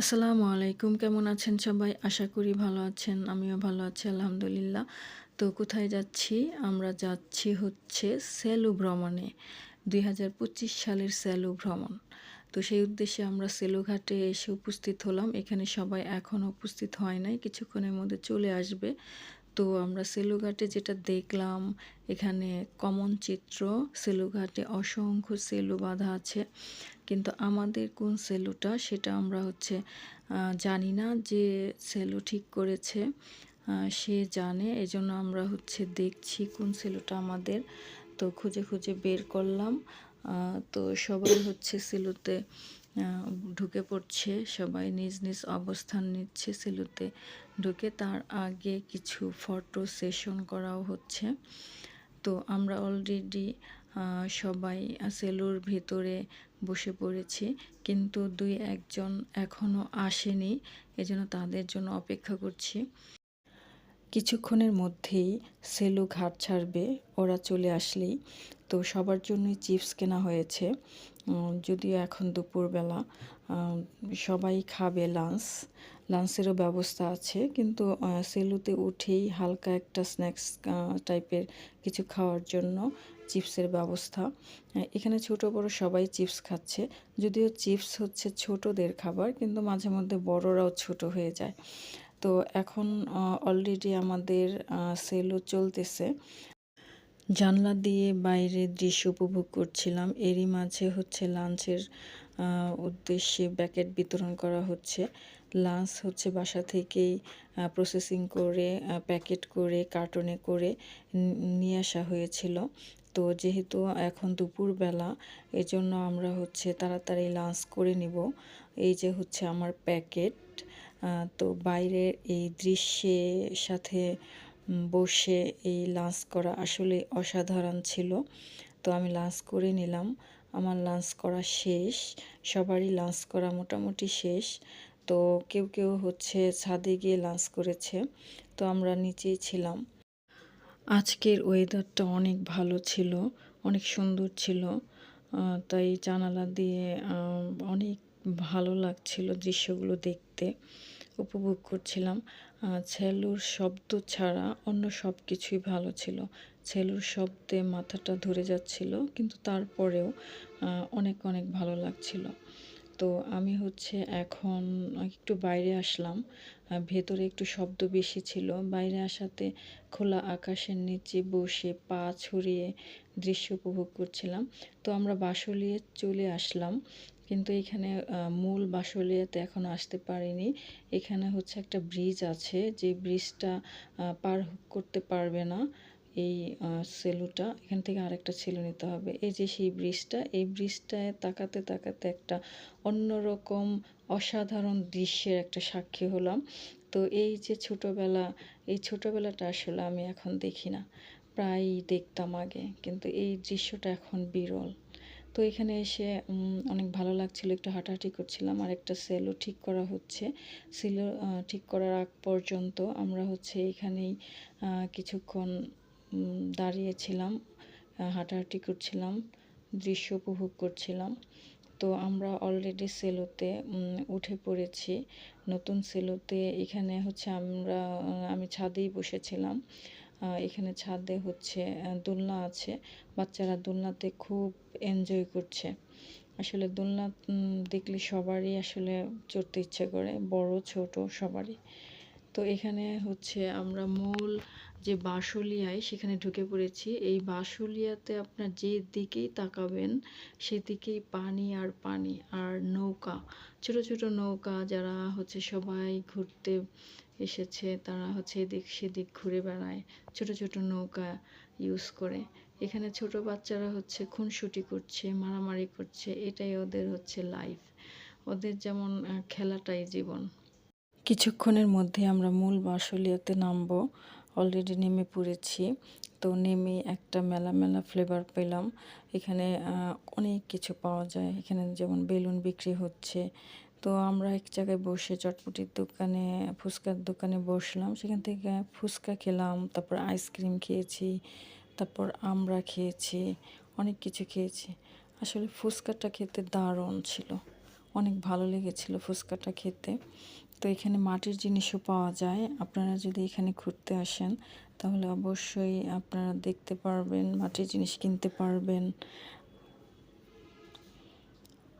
আসসালামু আলাইকুম। কেমন আছেন সবাই? আশা করি ভালো আছেন, আমিও ভালো আছি, আলহামদুলিল্লাহ। তো কোথায় যাচ্ছি? আমরা যাচ্ছি হচ্ছে সেলু ভ্রমণে, দুই হাজার পঁচিশ সালের সেলু ভ্রমণ। তো সেই উদ্দেশ্যে আমরা সেলুঘাটে এসে উপস্থিত হলাম। এখানে সবাই এখনও উপস্থিত হয় নাই, কিছুক্ষণের মধ্যে চলে আসবে। তো আমরা সেলুঘাটে যেটা দেখলাম, এখানে কমন চিত্র, সেলুঘাটে অসংখ্য সেলু বাঁধা আছে। কিন্তু আমাদের কোন সেলুটা সেটা আমরা হচ্ছে জানি না যে সেলু ঠিক করেছে সে জানে। এজন্য আমরা হচ্ছে দেখছি কোন সেলুটা আমাদের। তো খুঁজে খুঁজে বের করলাম তো সবাই হচ্ছে সেলুতে ঢুকে পড়ছে। সবাই নিজ নিজ অবস্থান নিচ্ছে সেলুতে ঢুকে। তার আগে কিছু ফটো সেশন করাও হচ্ছে। তো আমরা অলরেডি সবাই সেলুর ভিতরে বসে পড়েছি। কিন্তু দুই একজন এখনও আসেনি। এজন্য তাদের জন্য অপেক্ষা করছি। কিছুক্ষণের মধ্যেই সেলু ঘাট ছাড়বে, ওরা চলে আসলেই। তো সবার জন্যই চিপস কেনা হয়েছে। যদিও এখন দুপুরবেলা সবাই খাবে লাঞ্চ, লাঞ্চেরও ব্যবস্থা আছে। কিন্তু সেলুতে উঠেই হালকা একটা স্ন্যাক্স টাইপের কিছু খাওয়ার জন্য চিপসের ব্যবস্থা। এখানে ছোট বড় সবাই চিপস খাচ্ছে। যদিও চিপস হচ্ছে ছোটদের খাবার, কিন্তু মাঝে মধ্যে বড়রাও ছোট হয়ে যায়। তো এখন অলরেডি আমাদের সেলও চলতেছে। জানলা দিয়ে বাইরের দৃশ্য উপভোগ করছিলাম। এরই মাঝে হচ্ছে লাঞ্চের উদ্দেশ্যে প্যাকেট বিতরণ করা হচ্ছে। লাঞ্চ হচ্ছে বাসা থেকেই প্রসেসিং করে প্যাকেট করে কার্টনে করে নিয়ে আসা হয়েছিল। তো যেহেতু এখন দুপুরবেলা, এজন্য আমরা হচ্ছে তাড়াতাড়ি লাঞ্চ করে নিব। এই যে হচ্ছে আমার প্যাকেট। তো বাইরের এই দৃশ্যের সাথে বসে এই লাঞ্চ করা আসলে অসাধারণ ছিল। তো আমি লাঞ্চ করে নিলাম। আমার লাঞ্চ করা শেষ। সবারই লাঞ্চ করা মোটামুটি শেষ। তো কেউ কেউ হচ্ছে ছাদে গিয়ে লাঞ্চ করেছে। তো আমরা নিচেই ছিলাম। আজকের ওয়েদারটা অনেক ভালো ছিল, অনেক সুন্দর ছিল। তাই জানালা দিয়ে অনেক ভালো লাগছিল দৃশ্যগুলো দেখতে, উপভোগ করছিলাম। ছেলুর শব্দ ছাড়া অন্য সব কিছুই ভালো ছিল। ছেলুর শব্দে মাথাটা ধরে যাচ্ছিল, কিন্তু তারপরেও অনেক অনেক ভালো লাগছিল। তো আমি হচ্ছে এখন একটু বাইরে আসলাম। ভেতরে একটু শব্দ বেশি ছিল। বাইরে আসাতে খোলা আকাশের নিচে বসে পা ছড়িয়ে দৃশ্য উপভোগ করছিলাম। তো আমরা বাসলিয়ে চলে আসলাম। কিন্তু এখানে মূল বাসলিয়াতে এখন আসতে পারিনি। এখানে হচ্ছে একটা ব্রিজ আছে, যে ব্রিজটা পার করতে পারবে না এই সেলুটা এখান থেকে আরেকটা সেলু নিতে হবে। এই যে সেই ব্রিজটা এই ব্রিজটায় তাকাতে তাকাতে একটা অন্যরকম অসাধারণ দৃশ্যের একটা সাক্ষী হলাম। তো এই যে ছোটোবেলা, এই ছোটোবেলাটা আসলে আমি এখন দেখি না। প্রায়ই দেখতাম আগে, কিন্তু এই দৃশ্যটা এখন বিরল। তো এখানে এসে অনেক ভালো লাগছিল, একটু হাঁটাহাঁটি করছিলাম। আর একটা সেলও ঠিক করা হচ্ছে। সেলও ঠিক করার আগ পর্যন্ত আমরা হচ্ছে এখানেই কিছুক্ষণ দাঁড়িয়েছিলাম হাঁটাহাঁটি করছিলাম, দৃশ্য উপভোগ করছিলাম। তো আমরা অলরেডি সেলোতে উঠে পড়েছি। নতুন সেলোতে এখানে হচ্ছে আমরা আমি ছাদেই বসেছিলাম। এখানে ছাদে হচ্ছে দোলনা আছে। বাচ্চারা দোলনাতে খুব এনজয় করছে। আসলে দোলনা দেখলে সবারই আসলে চড়তে ইচ্ছে করে, বড়, ছোট সবারই। তো এখানে হচ্ছে আমরা মূল যে বাঁশুলিয়ায় সেখানে ঢুকে পড়েছি। এই বাঁশুলিয়াতে আপনার যে দিকেই তাকাবেন, সেদিকেই পানি আর পানি আর নৌকা, ছোট ছোট নৌকা যারা হচ্ছে সবাই ঘুরতে এসেছে। তারা হচ্ছে এদিক সেদিক ঘুরে বেড়ায়, ছোট ছোট নৌকা ইউজ করে। এখানে ছোট বাচ্চারা হচ্ছে খুনসুটি করছে, মারামারি করছে, এটাই ওদের হচ্ছে লাইফ ওদের যেমন খেলাটাই জীবন। কিছুক্ষণের মধ্যে আমরা মূল বাসলিয়াতে নামবো। অলরেডি নেমে পড়েছি। তো নেমে একটা মেলা মেলা ফ্লেভার পেলাম। এখানে অনেক কিছু পাওয়া যায়। এখানে যেমন বেলুন বিক্রি হচ্ছে তো আমরা এক জায়গায় বসে চটপটির দোকানে, ফুচকার দোকানে বসলাম। সেখান থেকে ফুচকা খেলাম, তারপর আইসক্রিম খেয়েছি, তারপর আমরা খেয়েছি, অনেক কিছু খেয়েছি। আসলে ফুচকাটা খেতে দারুণ ছিল। অনেক ভালো লেগেছিল ফুচকাটা খেতে। তো এখানে মাটির জিনিসও পাওয়া যায়। আপনারা যদি এখানে ঘুরতে আসেন, তাহলে অবশ্যই আপনারা দেখতে পারবেন, মাটির জিনিস কিনতে পারবেন।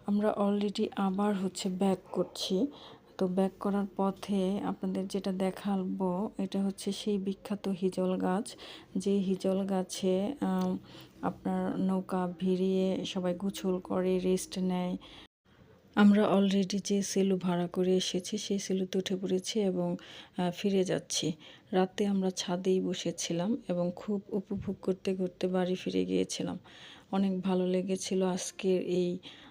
আমরা অলরেডি আবার হচ্ছে ব্যাক করছি। তো ব্যাক করার পথে আপনাদের যেটা দেখাবো, এটা হচ্ছে সেই বিখ্যাত হিজল গাছ। যে হিজল গাছে আপনার নৌকা ভিড়িয়ে সবাই গোছল করে রেস্ট নেয়। আমরা অলরেডি যে সেলু ভাড়া করে এসেছি, সেই সেলুতে উঠে পড়েছি এবং ফিরে যাচ্ছি। রাতে আমরা ছাদেই বসেছিলাম এবং খুব উপভোগ করতে করতে বাড়ি ফিরে গিয়েছিলাম। অনেক ভালো লেগেছিল আজকের এই